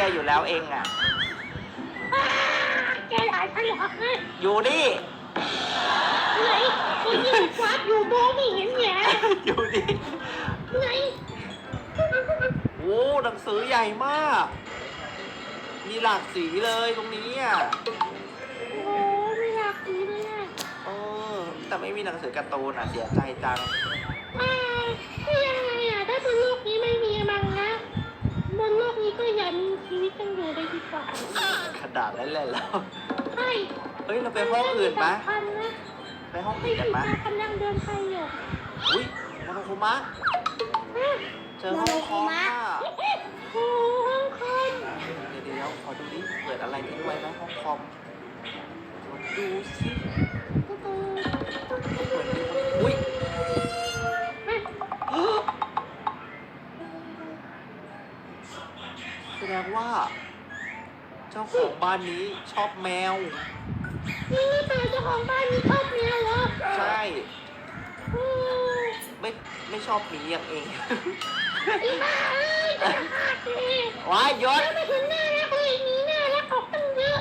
ตี้ยอยู่แล้วเองอะอ่าแกหลายฉันเหรอฮะอยู่นี่ ไหนไอ้นี่วาดอยู่มองไม่เห็นแหงอยู่นี่ไหนโอ้หนังสือใหญ่มาก มีหลากสีเลยตรงนี้อะโอ้ไม่อยากดูเลยอะเออแต่ไม่มีหนังสือการ์ตูนอะเสียใจจังอ่าคือยังไงอะถ้าบนโลกนี้ไม่มีมังนะ บนโลกนี้ก็อย่ามีชีวิตกันอยู่เลยดีกว่าขนาดนั้นเลยแล้วใช่เฮ้ย เราไปห้องอื่นไหมสำคัญนะไปห้องไม่อื่นกันติดไหมตากำลังเดินไปอยู่อุ้ยโมโนคุมะอะเจอห้องคอมอะโอ้ห้องคอมเดี๋ยวเดี๋ยวขอดูดิเปิดอะไรทิ้งไว้ไหมห้องคอมลองดูสิ บ้านนี้ชอบแมว นี่นี่เป็นเจ้าของบ้านมีชอบแมวเหรอใช่ อืมไม่ไม่ชอบหมีอย่างเองไอ้บ้าเอ้ยจะฆ่าแกว้ายยศ แล้วไม่เห็นน่ารักเลยหมีน่ารักออกตั้งเยอะ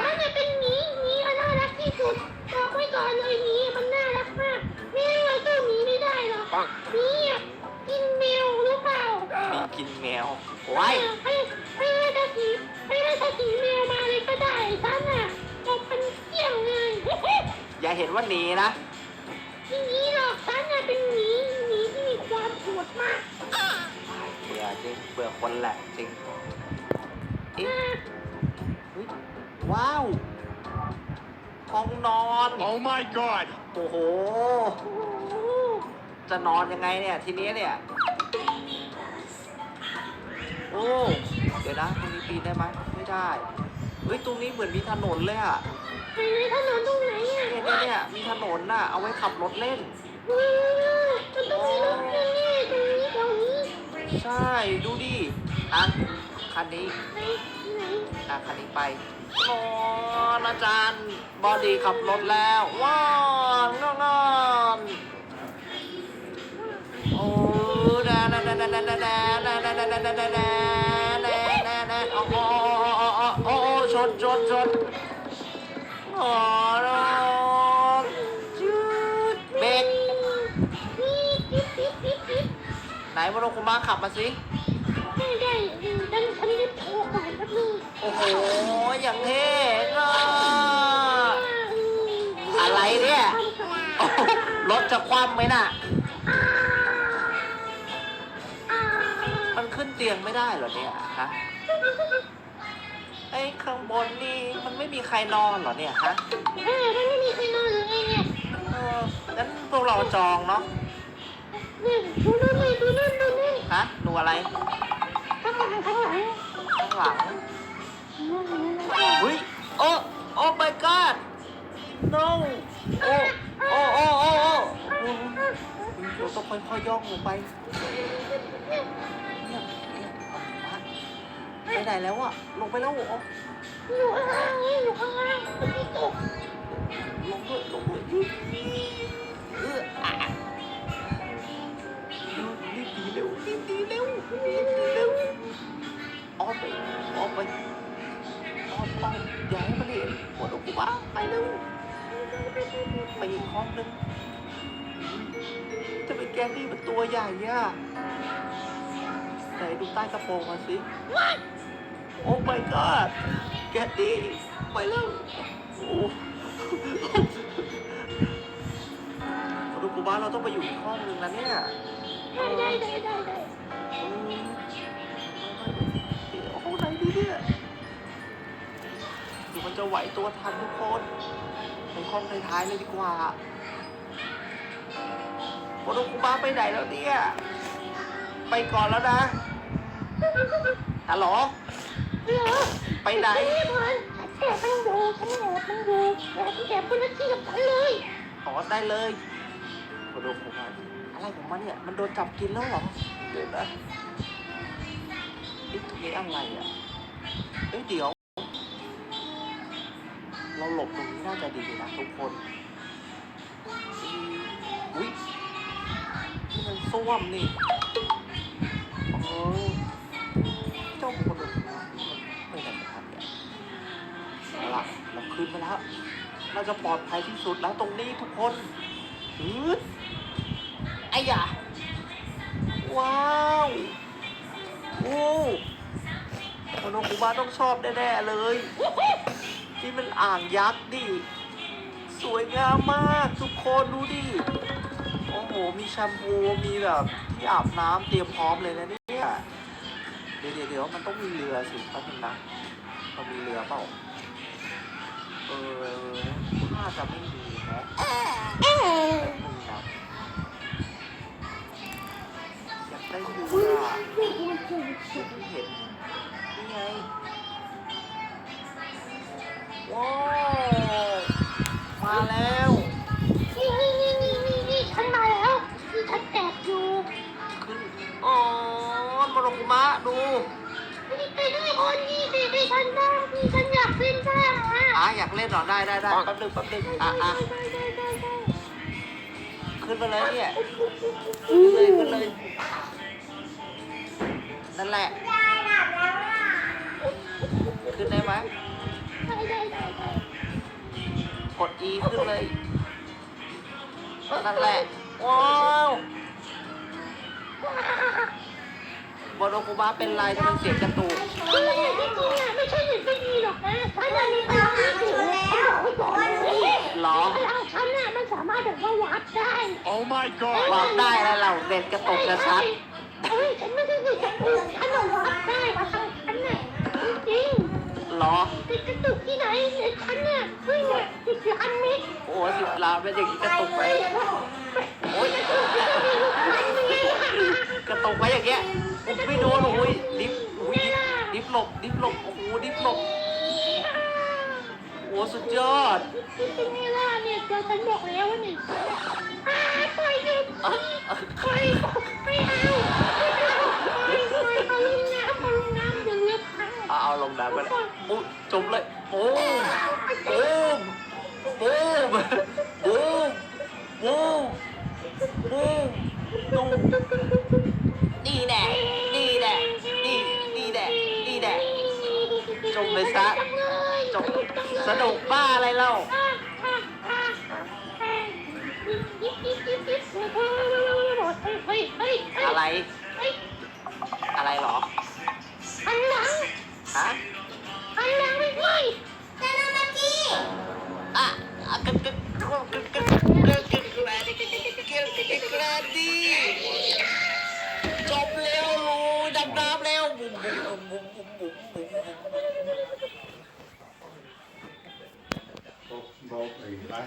ถ้าจะเป็นหมีหมีอะน่ารักที่สุดบอกไว้ก่อนเลยหมีมันน่ารักมากแม่เราสู้หมีไม่ได้หรอกหมีอะกินแมวหรือเปล่ามีกินแมวว้าย ให้ให้ให้ตาสีให้ให้ตาสีแม อย่าเห็นว่าหนีนะไม่หนีหรอกฉันน่ะเป็นหมีหมีที่มีความโหดมากเบื่อจริงเบื่อคนแหละจริงเอ๊ะเฮ้ยว้าวห้องนอน Oh my god! โอ้โห โอ้โหจะนอนยังไงเนี่ยทีนี้เนี่ย โอ้ เดี๋ยวนะตรงนี้ปีนได้ไหมไม่ได้ เฮ้ยตรงนี้เหมือนมีถนนเลยอะไปไหนถนนตรงไหนอะเนี่ยเนี่ยเนี่ยมีถนนน่ะเอาไว้ขับรถเล่นเออมันต้องมีรถแน่ๆตรงนี้ตรงนี้ใช่ดูดิอะคันนี้ไหนไหนอะคันนี้ไปนอนอาจารย์บอดี้ขับรถแล้วว้าวงอนงอนโอ้ดาดาดาดาดาดาดาดาดาดาดาดา อ้ชนชนชนโอ้นอนจืดเบรกไหนวโรคุมะขับมาสิได้ได้เออฉันฉันรีบโทรก่อนแป๊บนึงโอ้โหอย่างเท่เลยอะไรเนี่ยรถจะคว่ำไหมน่ะ มันขึ้นเตียงไม่ได้เหรอเนี่ยฮะ ไอ้ข้างบนนี่มันไม่มีใครนอนเหรอเนี่ยฮะเออมันไม่มีใครนอนหรือไงเนี่ยเอองั้นพวกเราจองเนาะนี่ดูนู่นนี่ดูนู่นดูนี่ฮะดูอะไรข้างหลังข้างหลังข้างหลังนู่นนี่นะเฮ้ยโอ้โอ้ my god no โอ้โอ้โอ้โอ้โอ้เราต้องค่อยๆย่องลงไป ไปไหนแล้วอะลงไปแล้วเหรออยู่ข้างล่างนี่อยู่ข้างล่างมันมีตกลงด้วยลงด้วยเอออะรีบดีเร็วรีบดีเร็วรีบดีเร็วออกไปออกไปออกไปอย่าให้มันเห็นหมดอกกูบ้าไปเร็วไปอีกห้องนึงจะไปแกล้งนี่มันตัวใหญ่อะไหนดูใต้กระโปรงมาสิ โอ้ my god แกดี้ไปแล้วโอ้ดูกูบ้านเราต้องไปอยู่อีกห้องนึงนะเนี่ยได้ได้ได้ได้ได้อืมห้องไหนดีเนี่ยดูมันจะไหวตัวทันทุกคนไปห้องท้ายๆเลยดีกว่าโอ้ดูกูบ้าไปไหนแล้วเนี่ย ไปก่อนแล้วนะฮัลโหลเดี๋ยว ไปไหนนี่บอลฉันแอบมันอยู่ฉันแอบมันอยู่แอบแอบคนละที่กับฉันเลยอ๋อได้เลยโอ้ดูกูบ้าอะไรของมันเนี่ย มันโดนจับกินแล้วเหรอ เดี๋ยวนะเอ๊ะตรงนี้อะไรอะเอ้ยเดี๋ยว เราหลบตรงนี้น่าจะดีนะทุกคนอืมอุ้ยนี่มันส้วมนี่ โอ้ เราขึ้นมาแล้วเราจะปลอดภัยที่สุดแล้วตรงนี้ทุกคนอืดไอ้ยาว้าวโอ้โมโนคุบาต้องชอบแน่ๆเลยนี่มันอ่างยักษ์ดิสวยงามมากทุกคนดูดิโอ้โห มีแชมพูมีแบบที่อาบน้ำเตรียมพร้อมเลยนะเนี่ยเดี๋ยวเดี๋ยวเดี๋ยวมันต้องมีเรือสิแป๊บนึงนะเรามีเรือเปล่า อน่าจะไม่มีนะแป๊บนึงนะอยากได้เรืออะเดี๋ยวไม่เห็นนี่ไงว้าวมาแล้วนี่นี่นี่นี่นี่ฉันมาแล้วนี่ฉันแอบอยู่ขึ้นอ๋อมาลงมะดู อะอะอยากเล่นเหรอได้ได้ได้แป๊บนึงแป๊บนึงอะอะได้ได้ได้ได้ขึ้นมาเลยเนี่ยอืขึ้นมเลยขึ้นเลยนั่นแหละขึ้นได้ไหมได้ได้ได้ได้กด E ขึ้นเลยนั่นแหละว้าวบอโดคุบะเป็นไรทำไมเสียงกระตุกคือจริงๆอะไม่ใช่หยุดไม่ดีห รอกนะฉันอะมีพลังที่สูงแล้วก่อนนี้หรอพลังฉันอะมันสามารถแบบว่าวัดได้ Oh my god! วางได้แล้วเราเด็ดกระตุกกระชัดเฮ้ยฉันไม่ได้อยู่กับอื่นฉันอะวัดได้ว่าทางฉันน่ะจริงหรอๆติดกระตุกที่ไหนเนี่ยฉันน่ะเฮ้ยเนี่ยติดล้านเมตรโอ้สิบล้านเป็นอย่างนี้กระตุกไปโอ้ยกระตุกไปอย่างเงี้ยผมไม่โดนโอ้ยดิฟโอ้ยดิฟหลบดิฟหลบโอ้โหดิฟหลบโอ้ สุดยอดเป็นไงล่ะเนี่ยเจอฉันบอกแล้วว่าเนี่ยอ่าปล่อยหยุดอะปล่อยไม่เอาไม่เอาปล่อยปล่อยเอาลงน้ำเอาลงน้ำเดี๋ยวเรือพังเอาเอาลงน้ำไปเลยโอ้จมเลยโอ้มโอ้มโอ้มโอ้มโอ้มโอ้มดูนี่แน่นี่แน่นี่นี่แน่นี่แน่จมเลยซะ จบสนุกบ้าอะไรเล่าอะไร อะไรหรออันหลังฮะอันหลังพี่แต่นามาจีอะอะกึกกึกกึกกึกกึกกึ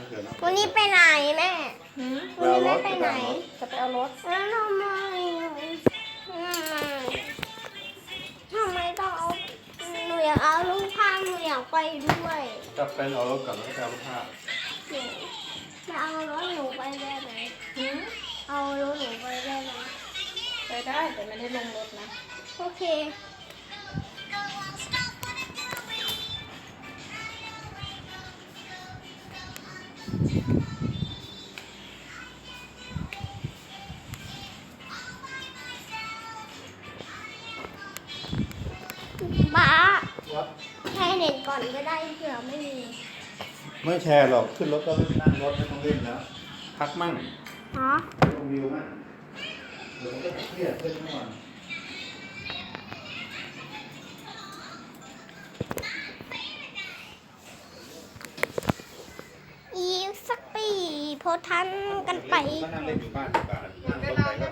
ไอ้บ้านเกิดแล้ววันนี้ไปไหนแม่วันนี้แม่ไปไหน จะไปเอารถแล้วทำไมทำไมทำไมต้องเอา หนูอยากเอาลูกผ้าหนูอยากไปด้วยจะเป็นเอารถก่อนแล้วจะเอารถผ้าหนูจะเอารถหนูไปได้ไหมเอารถหนูไปได้ไหมไปได้แต่ไม่ได้ลงรถนะ โอเค อนก็ได้เผื่อไม่มีไม่แชร์หรอกขึ้นรถก็นั่งรถไม่ต้องเล่นแล้วพักมั่งฮะชมวิวมั่งเดี๋ยวมันก็เครียดขึ้นทั้งวันอีกสักปีพอทันกันไป ก็นั่งเล่นอยู่บ้านดีกว่านั่งรถไปก็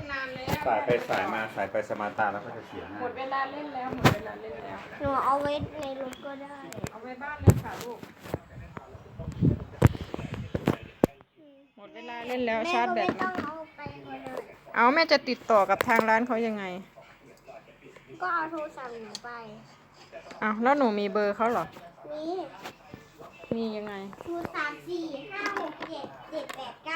สายไปสายมาสายไปสมาร์ตาแล้วก็จะเสียหน้า หมดเวลาเล่นแล้วหมดเวลาเล่นแล้ว หนูเอาไว้ในรถก็ได้เอา ไว้บ้านเลยค่ะลูก หมดเวลาเล่นแล้วแม่ชาร์จก็แบไม่ตต้องเอาไปก็ได้เอาแม่จะติดต่อกับทางร้านเขายังไงก็เอาโทรศัพท์หนูไปเอาแล้วหนูมีเบอร์เขาเหรอ นี่มียังไง ศูนย์สามสี่ห้าหกเจ็ดเจ็ดแปดเก้า